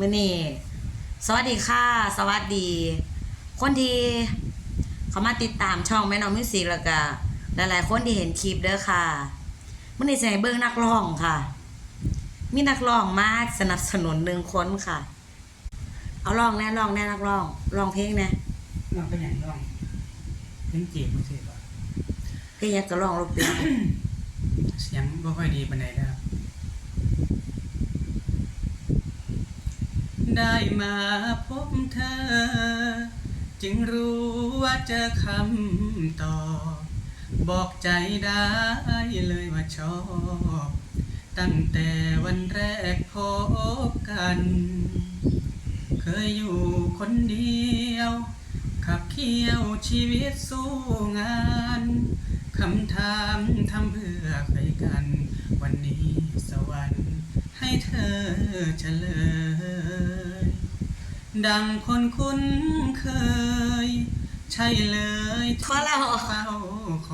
มื่อนี้สวัสดีค่ะ สวัสดี คนที่เขามาติดตามช่องแม่น้องมิวสิกแล้วก็หลายๆ คนที่เห็นคลิปเด้อค่ะมื่อนี้จะให้เบิ่งนักร้องค่ะ มีนักร้องมาสนับสนุนหนึ่งคนค่ะ เอาร้องแน่ร้องแน่นักร้องร้องเพลงแน่ลองไปไหนลองเป็นจีบมันสิบ่เพลงอยากจะร้องรบเดียวเสียงบ่ค่อยดีปานใดนะครับ ได้มาพบเธอ จึงรู้ว่าเจอคำตอบบอกใจได้เลยว่าชอบ ตั้งแต่วันแรกพบกัน เคยอยู่คนเดียว ขับเคี่ยวชีวิตสู้งานคำถามทำเพื่อใครกัน วันนี้สวรรค์ให้เธอเฉลย ดังคนคุ้นเคย ใช่เลยพอแล้วเฝ้าขอ